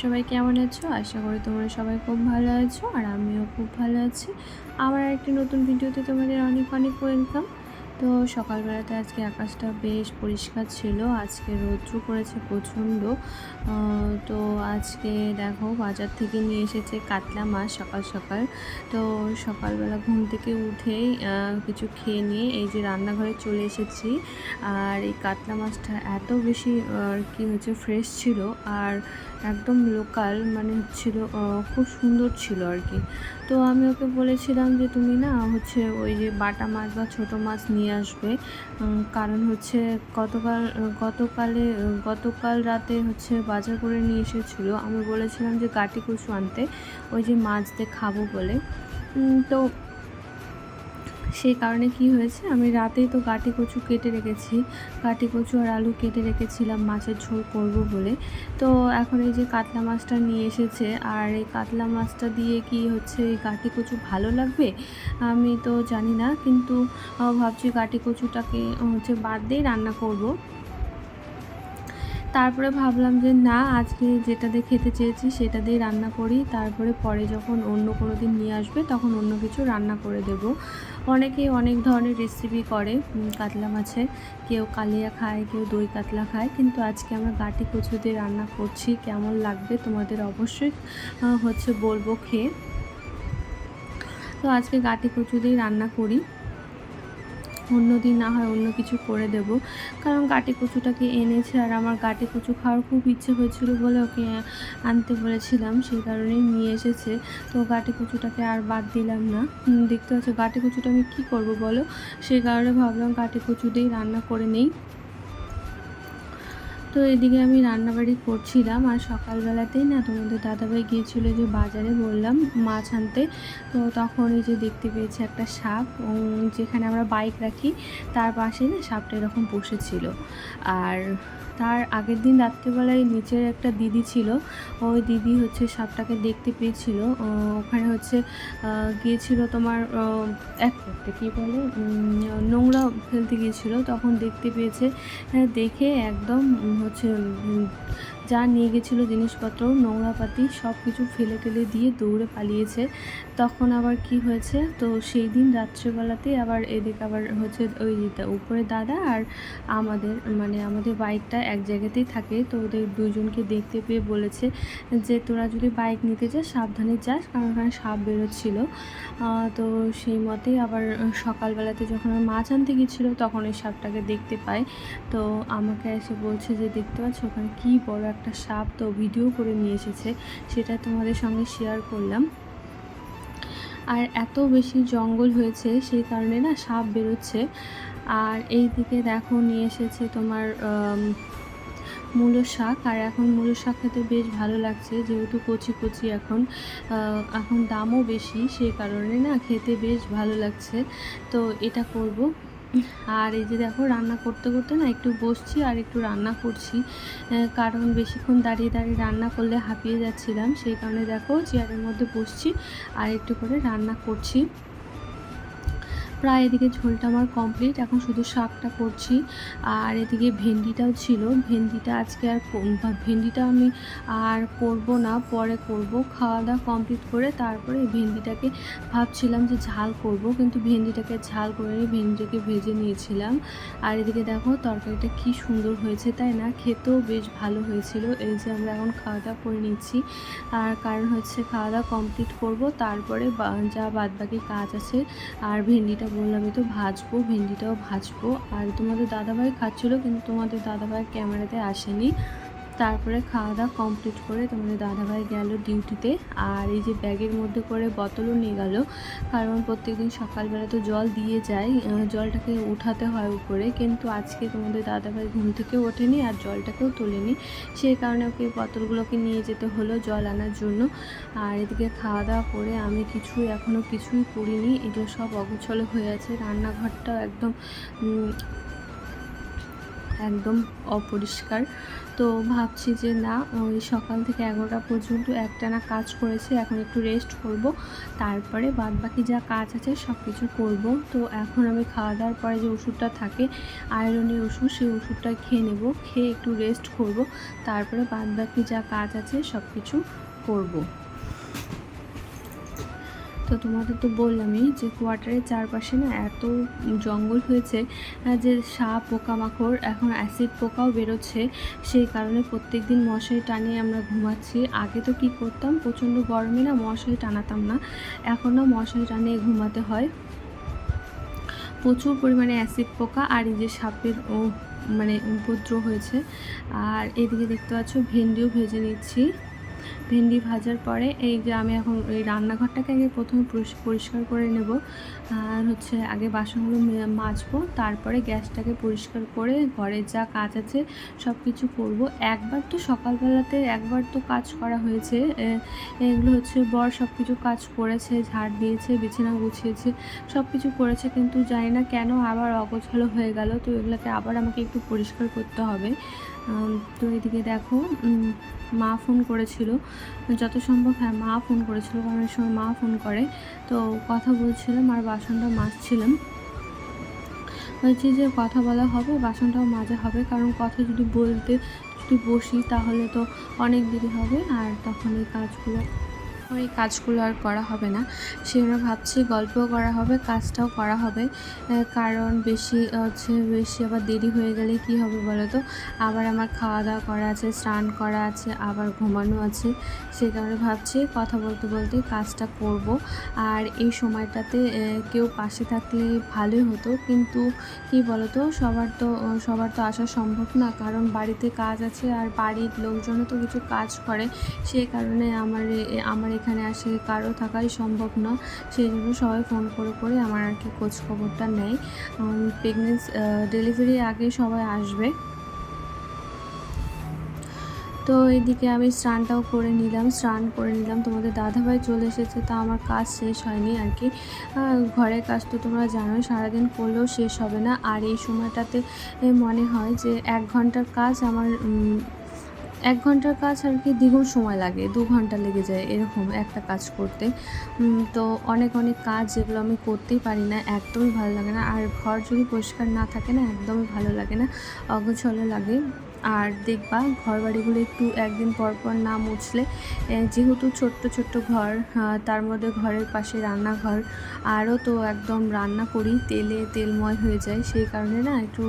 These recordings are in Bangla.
সবাই কেমন আছো? আশা করি তোমরা সবাই খুব ভালো আছো আর আমিও খুব ভালো আছি। আবার একটি নতুন ভিডিওতে তোমাদের অনেক অনেক ওয়েলকাম তো সকালবেলাতে আজকে আকাশটা বেশ পরিষ্কার ছিল। আজকে রৌদ্র করেছে প্রচণ্ড। তো আজকে দেখো বাজার থেকে নিয়ে এসেছে কাতলা মাছ সকাল সকাল। তো সকালবেলা ঘুম থেকে উঠেই কিছু খেয়ে নিয়ে এই যে রান্নাঘরে চলে এসেছি। আর এই কাতলা মাছটা এত বেশি আর কি হচ্ছে ফ্রেশ ছিল আর একদম লোকাল মানে হচ্ছিল খুব সুন্দর ছিল আর কি। তো আমি ওকে বলেছিলাম যে তুমি না হচ্ছে ওই যে বাটা মাছ বা ছোট মাছ নিয়ে আসবে। কারণ হচ্ছে গতকাল, গতকালে, গতকাল রাতে হচ্ছে বাজার করে নিয়ে এসেছিল। আমি বলেছিলাম যে কাটি কচু আনতে, ওই যে মাছ দিয়ে খাব বলে। তো সেই কারণে কি হয়েছে? আমি রাতেই তো কাটি কচু কেটে রেখেছি। কাটি কচু আর আলু কেটে রেখেছিলাম, মাছের ঝোল করব বলে। তো এখন এই যে কাতলা মাছটা নিয়ে এসেছে, আর এই কাতলা মাছটা দিয়ে কি হচ্ছে? এই কাটি কচু ভালো লাগবে? আমি তো জানি না, কিন্তু ভাবছি কাটি কচুটাকে, হচ্ছে বাদ দিয়ে রান্না করব। তারপরে ভাবলাম যে না, আজকে যেটা দিয়ে খেতে চেয়েছি সেটা দিয়ে রান্না করি। তারপরে পরে যখন অন্য কোনো দিন নিয়ে আসবে তখন অন্য কিছু রান্না করে দেব। অনেকেই অনেক ধরনের রেসিপি করে কাতলা মাছের। কেউ কালিয়া খায়, কেউ দই কাতলা খায়। কিন্তু আজকে আমরা গাটি কচু দিয়ে রান্না করছি। কেমন লাগবে তোমাদের অবশ্যই হচ্ছে বলব খেয়ে। তো আজকে গাটি কচু দিয়ে রান্না করি। অন্য দিন না হয় অন্য কিছু করে দেব। কারণ গাটে কচুটাকে এনেছে আর আমার গাটে কচু খাওয়ার খুব ইচ্ছে হয়েছিল বলে ওকে আনতে বলেছিলাম, সেই কারণেই নিয়ে এসেছে। তো গাটে কচুটাকে আর বাদ দিলাম না। দেখতে পাচ্ছ গাটে কচুটা আমি কী করব বলো? সেই কারণে ভাবলাম গাটে কচু দিয়েই রান্না করে নেই। তো এদিকে আমি রান্নাবাড়ি করছিলাম আর সকালবেলাতেই না তোমাদের দাদাভাই গিয়েছিল যে বাজারে বললাম মাছ আনতে। তো তখন এই যে দেখতে পেয়েছি একটা সাপ যেখানে আমরা বাইক রাখি, তার পাশে না সাপটা এরকম বসেছিল। আর তার আগের দিন রাত্রেবেলায় নিচের একটা দিদি ছিল ওই দিদি হচ্ছে সাপটাকে দেখতে পেয়েছিল। ওখানে হচ্ছে গিয়েছিল তোমার এক করতে কী বলে? নোংরা ফেলতে গিয়েছিল তখন দেখতে পেয়েছে। হ্যাঁ, দেখে একদম হচ্ছে যা নিয়ে গেছিল জিনিসপত্র, নোংরাপাতি সব কিছু ফেলে টেলে দিয়ে দৌড়ে পালিয়েছে। তখন আবার কি হয়েছে? তো সেই দিন রাত্রেবেলাতেই আবার এদিকে আবার হচ্ছে ওই উপরে দাদা আর আমাদের মানে আমাদের বাইকটা এক জায়গাতেই থাকে। তো ওদের দুজনকে দেখতে পেয়ে বলেছে যে, তোরা যদি বাইক নিতে যাস, সাবধানে যাস, কারণ ওখানে সাপ বেরোচ্ছিল। তো সেই মতেই আবার সকালবেলাতে যখন আমার মাছ আনতে গেছিল, তখন ওই সাপটাকে দেখতে পাই তো আমাকে এসে বলছে যে, দেখতে পাচ্ছ ওখানে কী বড় একটা সাপ তো ভিডিও করে নিয়ে এসেছে, সেটা তোমাদের সঙ্গে শেয়ার করলাম। আর এত বেশি জঙ্গল হয়েছে, সেই কারণে না সাপ বেরোচ্ছে। আর এই দিকে দেখো নিয়ে এসেছে তোমার মূলো শাক। আর এখন মূলো শাক খেতে বেশ ভালো লাগছে, যেহেতু কচি কচি এখন এখন দামও বেশি, সেই কারণে না খেতে বেশ ভালো লাগছে। তো এটা করব। আর এই যে দেখো, রান্না করতে করতে না একটু বসছি আর একটু রান্না করছি। কারণ বেশিক্ষণ দাঁড়িয়ে দাঁড়িয়ে রান্না করলে হাঁপিয়ে যাচ্ছিলাম। সেই কারণে দেখো চেয়ারের মধ্যে বসছি আর একটু করে রান্না করছি। প্রায় এদিকে ঝোলটা আমার কমপ্লিট এখন শুধু শাকটা করছি। আর এদিকে ভেন্ডিটাও ছিল। ভেন্ডিটা আজকে আর ভেন্ডিটা আমি আর করব না, পরে করব। খাওয়া দাওয়া কমপ্লিট করে তারপরে ভেন্ডিটাকে ভাবছিলাম যে ঝাল করব, কিন্তু ভেন্ডিটাকে ঝাল করে ভেন্ডিটাকে ভেজে নিয়েছিলাম। আর এদিকে দেখো তরকারিটা কি সুন্দর হয়েছে, তাই না? খেতেও বেশ ভালো হয়েছিল। এই যে আমরা এখন খাওয়া দাওয়া করে নিচ্ছি। আর কারণ হচ্ছে খাওয়া দাওয়া কমপ্লিট করব, তারপরে যা বাদবাকি কাজ আছে, আর ভেন্ডিটা বললামই তো ভাজবো ভেন্ডিটাও ভাজবো। আর তোমাদের দাদাভাই খাচ্ছিলো কিন্তু তোমাদের দাদাভাই ক্যামেরাতে আসেনি। তারপরে খাওয়া দাওয়া কমপ্লিট করে তোমাদের দাদাভাই গেল ডিউটিতে আর এই যে ব্যাগের মধ্যে করে বোতলও নিয়ে গেল। কারণ প্রত্যেকদিন সকালবেলা তো জল দিয়ে যায় জলটাকে উঠাতে হয় উপরে। কিন্তু আজকে তোমাদের দাদাভাই ঘুম থেকে ওঠেনি আর জলটাকেও তোলেনি। সেই কারণে ওকে বোতলগুলোকে নিয়ে যেতে হলো জল আনার জন্য। আর এদিকে খাওয়া দাওয়া করে আমি কিছু এখনও কিছুই করিনি। এগুলো সব অগোছলো হয়ে আছে। রান্নাঘরটাও একদম একদম অপরিষ্কার। তো ভাবছি যে না, ওই সকাল থেকে এগারোটা পর্যন্ত একটানা কাজ করেছি, এখন একটু রেস্ট করব। তারপরে বাদ বাকি যা কাজ আছে সব কিছু করব। তো এখন আমি খাওয়া দাওয়ার পরে যে ওষুধটা থাকে আয়রনের ওষুধ, সেই ওষুধটা খেয়ে নেব, খেয়ে একটু রেস্ট করব। তারপরে বাদ বাকি যা কাজ আছে সব কিছু করব। তো তোমাদের তো বললামই যে কোয়ার্টারের চারপাশে না এত জঙ্গল হয়েছে যে সাপ, পোকামাকড়, এখন অ্যাসিড পোকাও বেরোচ্ছে। সেই কারণে প্রত্যেক দিন মশারি টানিয়ে আমরা ঘুমাচ্ছি। আগে তো কি করতাম? প্রচণ্ড গরমে না মশারি টানাতাম না। এখন না মশারি টানিয়ে ঘুমাতে হয়। প্রচুর পরিমাণে অ্যাসিড পোকা আর এই যে সাপের ও মানে উপদ্রব হয়েছে। আর এদিকে দেখতে পাচ্ছ, ভেন্ডিও ভেজে নিচ্ছি। ভেন্ডি ভাজার পরে এই যে আমি এখন এই রান্নাঘরটাকে আগে প্রথমে পরিষ- পরিষ্কার করে নেব। আর হচ্ছে আগে বাসনগুলো মাজবো, তারপরে গ্যাসটাকে পরিষ্কার করে ঘরের যা কাজ আছে সব কিছু করব। একবার তো সকালবেলাতে একবার তো কাজ করা হয়েছে। এগুলো হচ্ছে বর সব কিছু কাজ করেছে, ঝাড় দিয়েছে, বিছানা গুছিয়েছে সব কিছু করেছে, কিন্তু জানি না কেন আবার অগোছালো হয়ে গেল। তো এগুলোকে আবার আমাকে একটু পরিষ্কার করতে হবে। তো এদিকে দেখো মা ফোন করেছিল। যত সম্ভব হ্যাঁ মা ফোন করেছিল, কারণ এই সময় মা ফোন করে। তো কথা বলছিলাম আর বাসনটা মাজছিলাম। বলছি যে কথা বলা হবে, বাসনটাও মাজা হবে, কারণ কথা যদি বলতে, যদি বসি তাহলে তো অনেক দেরি হবে, আর তখন এই কাজগুলো এই কাজগুলো আর করা হবে না। জন্য ভাবছি গল্পও করা হবে, কাজটাও করা হবে। কারণ বেশি, হচ্ছে বেশি আবার দেরি হয়ে গেলে কি হবে বলো তো আবার আমার খাওয়া দাওয়া করা আছে, স্নান করা আছে, আবার ঘুমানো আছে। সেই কারণে ভাবছি কথা বলতে বলতে কাজটা করব। আর এই সময়টাতে কেউ পাশে থাকলে ভালোই হতো। কিন্তু কি বলতো? সবার তো সবার তো আসা সম্ভব না। কারণ বাড়িতে কাজ আছে আর বাড়ির লোকজনও তো কিছু কাজ করে। সেই কারণে আমার আমার এখানে আসে, কারও থাকাই সম্ভব না। সেই জন্য সবাই ফোন করে করে আমার আর কি খোঁজ খবরটা নেয় প্রেগনেন্স ডেলিভারির আগে সবাই আসবে। তো এদিকে আমি স্নানটাও করে নিলাম, স্নান করে নিলাম। তোমাদের দাদাভাই চলে এসেছে, তা আমার কাজ শেষ হয়নি আর কি। ঘরের কাজ তো তোমরা জানোই, সারাদিন করলেও শেষ হবে না। আর এই সময়টাতে মনে হয় যে এক ঘণ্টার কাজ আমার এক ঘণ্টার কাজ আর কি দ্বিগুণ সময় লাগে, দু ঘণ্টা লেগে যায় এরকম একটা কাজ করতে। তো অনেক অনেক কাজ যেগুলো আমি করতেই পারি না, একদমই ভালো লাগে না। আর ঘর যদি পরিষ্কার না থাকে না, একদমই ভালো লাগে না, অগোছলো লাগে। আর দেখবা ঘর বাড়িগুলো একটু একদিন পর পর না মুছলে যেহেতু ছোট্ট ছোট্ট ঘর তার মধ্যে ঘরের পাশে রান্নাঘর, আরও তো একদম রান্না করি, তেলে তেলময় হয়ে যায়, সেই কারণে না একটু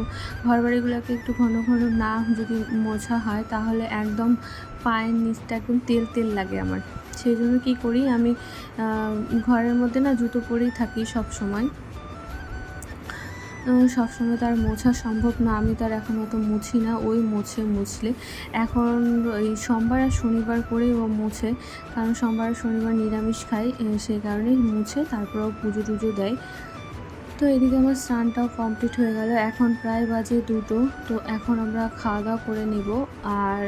ঘর বাড়িগুলোকে একটু ঘন ঘন না যদি মোছা হয়, তাহলে একদম পায়ের নিচটা একদম তেল তেল লাগে আমার। সেই জন্য কী করি আমি ঘরের মধ্যে না জুতো পরেই থাকি সব সময়। সবসময় তার মোছা সম্ভব না। আমি তার এখন অত মুছি না। ওই মুছে মুছলে। এখন এই সোমবার আর শনিবার করেই ও মুছে। কারণ সোমবার আর শনিবার নিরামিষ খায় সেই কারণেই মুছে। তারপরেও পুজো টুজো দেয়। তো এদিকে আমার স্নানটাও কমপ্লিট হয়ে গেল। এখন প্রায় বাজে দুটো, তো এখন আমরা খাওয়া দাওয়া করে নেব। আর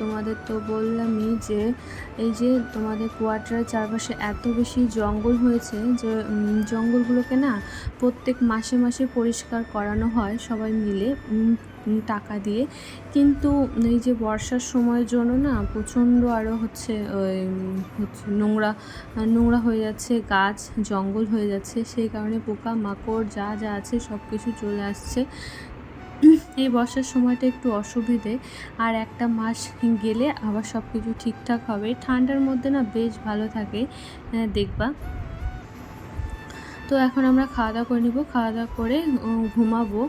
তোমাদের তো বললামই যে, এই যে তোমাদের কোয়ার্টারের চারপাশে এত বেশি জঙ্গল হয়েছে যে জঙ্গলগুলোকে না প্রত্যেক মাসে মাসে পরিষ্কার করানো হয় সবাই মিলে। টাকা দিয়ে। কিন্তু এই যে বর্ষার সময়ের জন্য না প্রচণ্ড আরও হচ্ছে হচ্ছে নোংরা নোংরা হয়ে যাচ্ছে, গাছ জঙ্গল হয়ে যাচ্ছে। সেই কারণে পোকা, মাকড় যা যা আছে সব কিছু চলে আসছে। এই বর্ষার সময়টা একটু অসুবিধে। আর একটা মাস গেলে আবার সব কিছু ঠিকঠাক হবে। ঠান্ডার মধ্যে না বেশ ভালো থাকে দেখবা। তো এখন আমরা খাওয়া দাওয়া করে নিব। খাওয়া দাওয়া করে ঘুমাবো।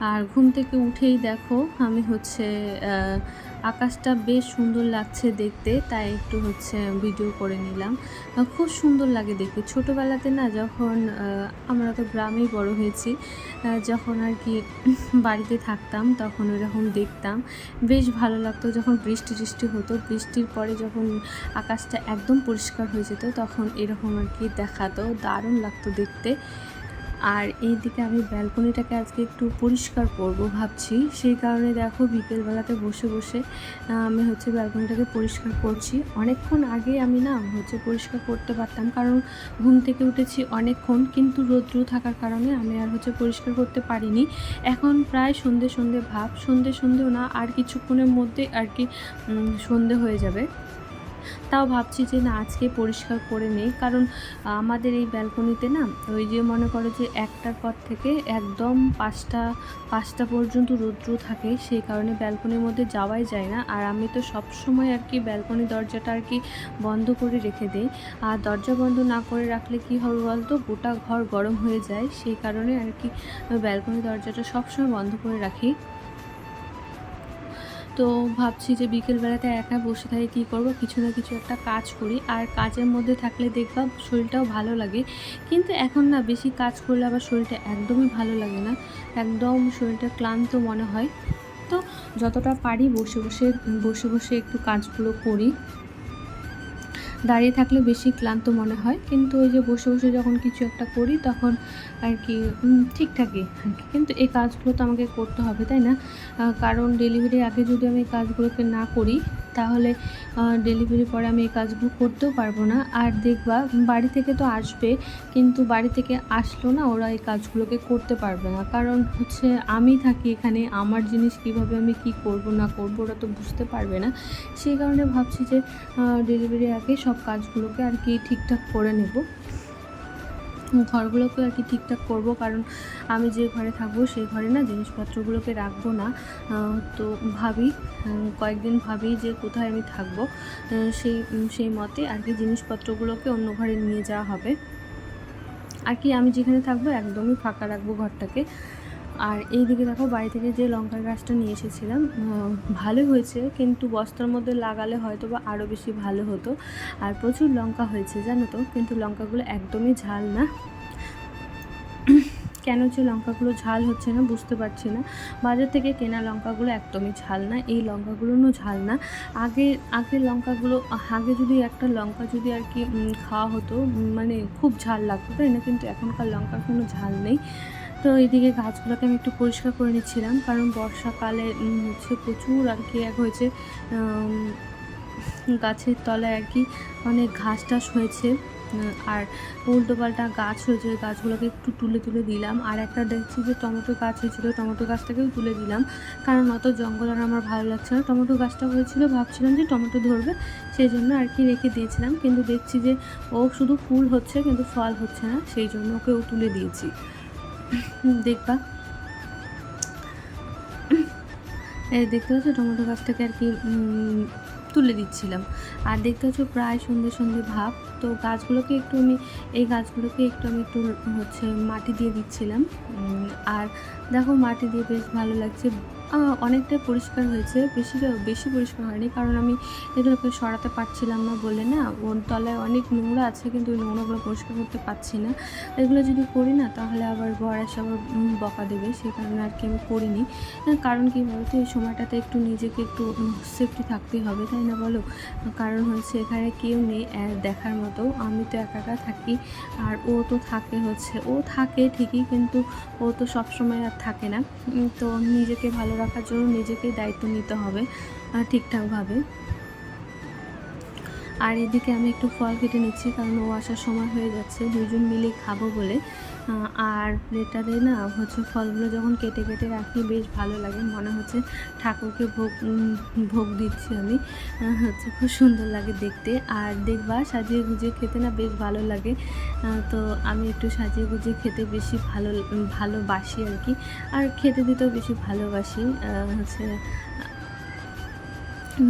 আর ঘুম থেকে উঠেই দেখো আমি হচ্ছে আকাশটা বেশ সুন্দর লাগছে দেখতে, তাই একটু হচ্ছে ভিডিও করে নিলাম। খুব সুন্দর লাগে দেখতে। ছোটোবেলাতে না যখন আমরা তো গ্রামেই বড় হয়েছি যখন আর কি বাড়িতে থাকতাম তখন ওইরকম দেখতাম। বেশ ভালো লাগতো যখন বৃষ্টি টিষ্টি হতো, বৃষ্টির পরে যখন আকাশটা একদম পরিষ্কার হয়ে যেত তখন এরকম আর কি দেখাতো। দারুণ লাগতো দেখতে। আর এইদিকে আমি ব্যালকনিটাকে আজকে একটু পরিষ্কার করব ভাবছি। সেই কারণে দেখো বিকেলবেলাতে বসে বসে আমি হচ্ছে ব্যালকনিটাকে পরিষ্কার করছি। অনেকক্ষণ আগে আমি না হচ্ছে পরিষ্কার করতে পারতাম, কারণ ঘুম থেকে উঠেছি অনেকক্ষণ, কিন্তু রৌদ্র থাকার কারণে আমি আর হচ্ছে পরিষ্কার করতে পারিনি। এখন প্রায় সন্ধে সন্ধে ভাব, সন্ধে সন্ধেও না আর কিছুক্ষণের মধ্যে আর কি সন্ধে হয়ে যাবে। তাও ভাবছি যে না, আজকে পরিষ্কার করে নেই। কারণ আমাদের এই ব্যালকনিতে না, ওই যে মনে করো যে একটার পর থেকে একদম পাঁচটা পাঁচটা পর্যন্ত রৌদ্র থাকে, সেই কারণে ব্যালকনির মধ্যে যাওয়াই যায় না। আর আমি তো সব সময় আর কি ব্যালকনি দরজাটা আর কি বন্ধ করে রেখে দিই। আর দরজা বন্ধ না করে রাখলে কি হবে বলতো? গোটা ঘর গরম হয়ে যায়। সেই কারণে আর কি ব্যালকনি দরজাটা সবসময় বন্ধ করে রাখি। তো ভাবছি যে বিকেলবেলাতে একা বসে থাকি, কী করব? কিছু না কিছু একটা কাজ করি। আর কাজের মধ্যে থাকলে দেখবা শরীরটাও ভালো লাগে। কিন্তু এখন না বেশি কাজ করলে আবার শরীরটা একদমই ভালো লাগে না। একদম শরীরটা ক্লান্ত মনে হয়। তো যতটা পারি বসে বসে বসে বসে একটু কাজগুলো করি। দাঁড়িয়ে থাকলে বেশি ক্লান্ত মনে হয়। কিন্তু ওই যে বসে বসে যখন কিছু একটা করি, তখন আর কি ঠিকঠাকই আর কি। কিন্তু এই কাজগুলো তো আমাকে করতে হবে, তাই না? কারণ ডেলিভারির আগে যদি আমি কাজগুলোকে না করি তাহলে ডেলিভারি পরে আমি এই কাজগুলো করতেও পারব না। আর দেখবা, বাড়ি থেকে তো আসবে, কিন্তু বাড়ি থেকে আসলো না, ওরা এই কাজগুলোকে করতে পারবে না। কারণ হচ্ছে, আমি থাকি এখানে, আমার জিনিস কীভাবে আমি কি করব, না করব, ওরা তো বুঝতে পারবে না। সেই কারণে ভাবছি যে ডেলিভারি আগে সব কাজগুলোকে আর কি ঠিকঠাক করে নেব। ঘরগুলোকে আর কি ঠিকঠাক করব, কারণ আমি যে ঘরে থাকব সেই ঘরে না জিনিসপত্রগুলোকে রাখব না। তো ভাবি কয়েকদিন ভাবি যে কোথায় আমি থাকব। সেই সেই মতে আর কি জিনিসপত্রগুলোকে অন্য ঘরে নিয়ে যাওয়া হবে। আর কি আমি যেখানে থাকব একদমই ফাঁকা রাখব ঘরটাকে। আর এই দিকে দেখো বাড়ি থেকে যে লঙ্কার গাছটা নিয়ে এসেছিলাম ভালো হয়েছে, কিন্তু বস্তার মধ্যে লাগালে হয়তো বা আরও বেশি ভালো হতো। আর প্রচুর লঙ্কা হয়েছে, জানো তো? কিন্তু লঙ্কাগুলো একদমই ঝাল না। কেন যে লঙ্কাগুলো ঝাল হচ্ছে না বুঝতে পারছি না। বাজার থেকে কেনা লঙ্কাগুলো একদমই ঝাল না, এই লঙ্কাগুলোও ঝাল না। আগে আগের লঙ্কাগুলো, আগে যদি একটা লঙ্কা যদি আর কি খাওয়া হতো মানে খুব ঝাল লাগতো, তাই না? কিন্তু এখনকার লঙ্কার কোনো ঝাল নেই। তো এইদিকে গাছগুলোকে আমি একটু পরিষ্কার করে নিচ্ছিলাম, কারণ বর্ষাকালে হচ্ছে প্রচুর আর কি এক হয়েছে গাছের তলায় আর কি অনেক ঘাস টাস হয়েছে আর উল্টো পাল্টা গাছ হয়েছে, ওই গাছগুলোকে একটু তুলে তুলে দিলাম, আর একটা দেখছি যে টমেটো গাছ হয়েছিল, টমেটো গাছটাকেও তুলে দিলাম, কারণ অত জঙ্গল আর আমার ভালো লাগছে না। টমেটো গাছটা হয়েছিল, ভাবছিলাম যে টমেটো ধরবে, সেই জন্য আর কি রেখে দিয়েছিলাম, কিন্তু দেখছি যে ও শুধু ফুল হচ্ছে, কিন্তু ফল হচ্ছে না, সেই জন্য ওকেও তুলে দিয়েছি। দেখবা। এই দেখতে পাচ্ছ, টমেটো গাছটাকে আর কি তুলে দিচ্ছিলাম। আর দেখতে পাচ্ছ, প্রায় সন্ধে সন্ধে ভাব। তো গাছগুলোকে একটু আমি, এই গাছগুলোকে একটু আমি একটু, হচ্ছে মাটি দিয়ে দিচ্ছিলাম। আর দেখো, মাটি দিয়ে বেশ ভালো লাগছে। আহ, অনেকটাই পরিষ্কার হয়েছে। বেশি বেশি পরিষ্কার হয়নি। কারণ আমি এগুলোকে সরাতে পারছিলাম না বলে না ওর তলায় অনেক নোংরা আছে কিন্তু ওই নোংরাগুলো পরিষ্কার করতে পারছি না। এগুলো যদি করি না তাহলে আবার বর এসে আবার বকা দেবে। সেই কারণে আর কি আমি করিনি। কারণ কি বলতো এই সময়টাতে একটু নিজেকে একটু সেফটি থাকতেই হবে তাই না বলো? কারণ হচ্ছে এখানে কেউ নেই দেখার মতো। আমি তো একা একা থাকি আর ও তো থাকে হচ্ছে ও থাকে ঠিকই কিন্তু ও তো সবসময় আর থাকে না। তো নিজেকে ভালো রাখার জন্য নিজেকেই দায়িত্ব নিতে হবে ঠিকঠাকভাবে। আর এদিকে আমি একটু ফল কেটে নিচ্ছি, কারণ ও আসার সময় হয়ে যাচ্ছে, দুজন মিলে খাব বলে। আর প্লেটটাতে না হচ্ছে ফলগুলো যখন কেটে কেটে রাখি, বেশ ভালো লাগে। মনে হচ্ছে ঠাকুরকে ভোগ ভোগ দিচ্ছি আমি। হচ্ছে খুব সুন্দর লাগে দেখতে। আর দেখবা, সাজিয়ে গুজিয়ে খেতে না বেশ ভালো লাগে। তো আমি একটু সাজিয়ে গুজিয়ে খেতে বেশি ভালো, ভালোবাসি আর কি। আর খেতে দিতেও বেশি ভালোবাসি। হচ্ছে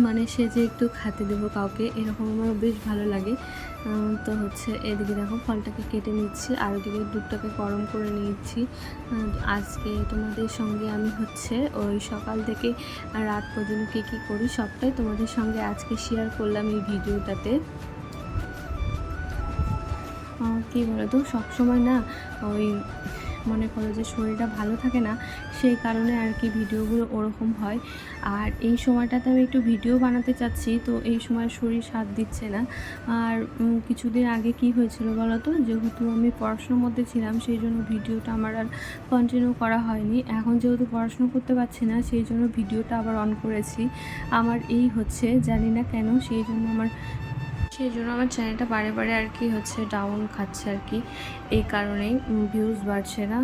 মানে সে যে একটু খেতে দেবো কাউকে, এরকম আমার বেশ ভালো লাগে। তো হচ্ছে এদিকে দেখো ফলটাকে কেটে নিচ্ছি, আর ওদিকে দুধটাকে গরম করে নিয়েছি। আজকে তোমাদের সঙ্গে আমি হচ্ছে ওই সকাল থেকে রাত পর্যন্ত কী কী করি সবটাই তোমাদের সঙ্গে আজকে শেয়ার করলাম এই ভিডিওটাতে। কী বলো তো সবসময় না ওই মনে করো যে শরীরটা ভালো থাকে না, সেই কারণে আর কি ভিডিওগুলো ওরকম হয়। আর এই সময়টাতে আমি একটু ভিডিও বানাতে চাচ্ছি, তো এই সময় শরীর সাথ দিচ্ছে না। আর কিছুদিন আগে কি হয়েছিল বলো তো? যেহেতু আমি পড়াশোনার মধ্যে ছিলাম, সেই জন্য ভিডিওটা আমার আর কন্টিনিউ করা হয়নি। এখন যেহেতু পড়াশোনা করতে পারছি না, সেই জন্য ভিডিওটা আবার অন করেছি। আমার এই হচ্ছে, জানি না কেন, সেই জন্য আমার, সেই জন্য আমার চ্যানেলটা বারে বারে আর কি হচ্ছে ডাউন খাচ্ছে আর কি। এই কারণেই ভিউজ বাড়ছে না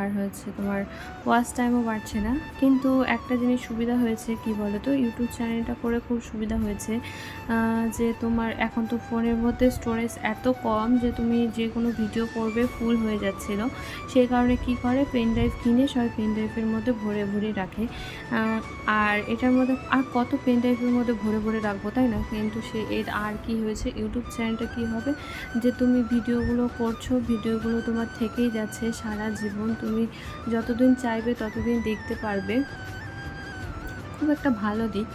আর হচ্ছে তোমার ওয়াচ টাইমও বাড়ছে না। কিন্তু একটা জিনিস সুবিধা হয়েছে, কি বলো তো ইউটিউব চ্যানেলটা করে খুব সুবিধা হয়েছে যে তোমার এখন তো ফোনের মধ্যে স্টোরেজ এত কম যে তুমি যে কোনো ভিডিও করবে ফুল হয়ে যাচ্ছিল। সেই কারণে কি করে? পেন ড্রাইভ কিনে সবাই পেন ড্রাইভের মধ্যে ভরে ভরে রাখে। আর এটার মধ্যে আর কত পেন ড্রাইভের মধ্যে ভরে ভরে রাখব, তাই না? কিন্তু সে এর আর কি হয়েছে? ইউটিউব চ্যানেলটা কি হবে? যে তুমি ভিডিওগুলো করছ ভিডিওগুলো তোমার থেকেই যাচ্ছে, সারা জীবন তুমি যতদিন চাইবে ততদিন দেখতে পারবে। খুব একটা ভালো দিক।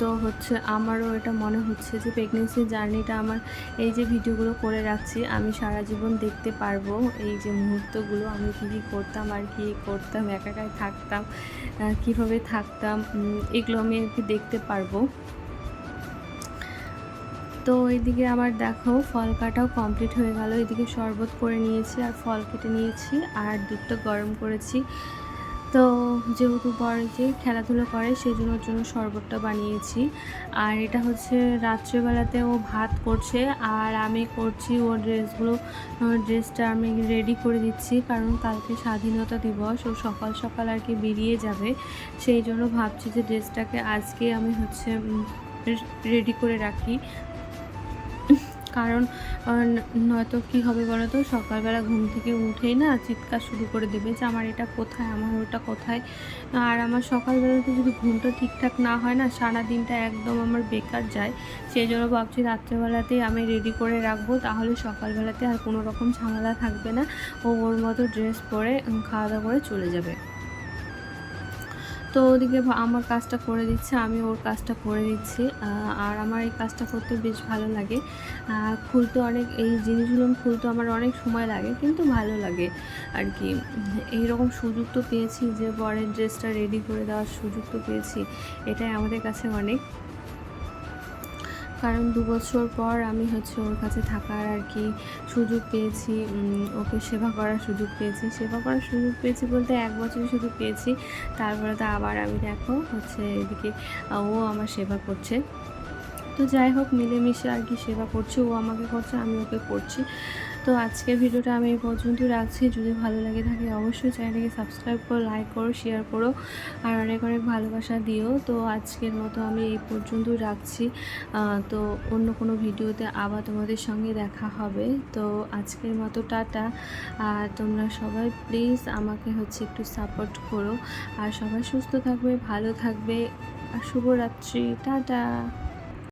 তো হচ্ছে আমারও এটা মনে হচ্ছে যে প্রেগনেন্সির জার্নিটা আমার এই যে ভিডিওগুলো করে রাখছি, আমি সারা জীবন দেখতে পারব। এই যে মুহূর্তগুলো আমি কী কী করতাম, আর কি করতাম, একা একাই থাকতাম কীভাবে থাকতাম এগুলো আমি আর কি দেখতে পারব। তো এইদিকে আমার দেখো ফল কাটাও কমপ্লিট হয়ে গেল। এদিকে শরবত করে নিয়েছি আর ফল কেটে নিয়েছি আর দুধটা গরম করেছি। তো যেহেতু বড় যে খেলাধুলো করে সেই জন্য জন্য শরবতটা বানিয়েছি। আর এটা হচ্ছে রাত্রেবেলাতে ও ভাত করছে আর আমি করছি ও ড্রেসগুলো ড্রেসটা আমি রেডি করে দিচ্ছি কারণ কালকে স্বাধীনতা দিবস, ও সকাল সকাল আর কি বেরিয়ে যাবে। সেই জন্য ভাবছি যে ড্রেসটাকে আজকে আমি হচ্ছে রেডি করে রাখি। কারণ নয়তো কী হবে বলো তো সকালবেলা ঘুম থেকে উঠেই না চিৎকার শুরু করে দেবে যে, আমার এটা কোথায়? আমার ওটা কোথায়? আর আমার সকালবেলাতে যদি ঘুমটা ঠিকঠাক না হয় না সারা দিনটা একদম আমার বেকার যায়। সেই জন্য ভাবছি রাত্রেবেলাতেই আমি রেডি করে রাখব, তাহলে সকালবেলাতে আর কোনো রকম ঝামেলা থাকবে না। ও ওর মতো ড্রেস পরে খাওয়া দাওয়া করে চলে যাবে। তো ওদিকে আমার কাজটা করে দিচ্ছে, আমি ওর কাজটা করে দিচ্ছি আর আমার এই কাজটা করতে বেশ ভালো লাগে। খুলতে অনেক এই জিনিসগুলো খুলতে আমার অনেক সময় লাগে, কিন্তু ভালো লাগে আর কি। এইরকম সুযোগ তো পেয়েছি যে পরের ড্রেসটা রেডি করে দেওয়ার সুযোগ তো পেয়েছি, এটাই আমাদের কাছে অনেক। কারণ দু বছর পর আমি হচ্ছে ওর কাছে থাকার আর কি সুযোগ পেয়েছি ওকে সেবা করার সুযোগ পেয়েছি। সেবা করার সুযোগ পেয়েছি বলতে এক বছর সুযোগ পেয়েছি। তারপরে তো আবার আমি দেখো হচ্ছে এদিকে ও আমার সেবা করছে। তো যাই হোক, মিলেমিশে আর কি সেবা করছে, ও আমাকে করছে, আমি ওকে করছি। তো আজকের ভিডিওটা আমি এই পর্যন্ত রাখছি। যদি ভালো লাগে থাকে অবশ্যই চ্যানেলটাকে সাবস্ক্রাইব করো লাইক করো শেয়ার করো, আর অনেক অনেক ভালোবাসা দিও। তো আজকের মতো আমি এই পর্যন্ত রাখছি। তো অন্য কোনো ভিডিওতে আবার তোমাদের সঙ্গে দেখা হবে। তো আজকের মতো টাটা। আর তোমরা সবাই প্লিজ আমাকে হচ্ছে একটু সাপোর্ট করো। আর সবাই সুস্থ থাকবে, ভালো থাকবে। আর শুভরাত্রি। টাটা।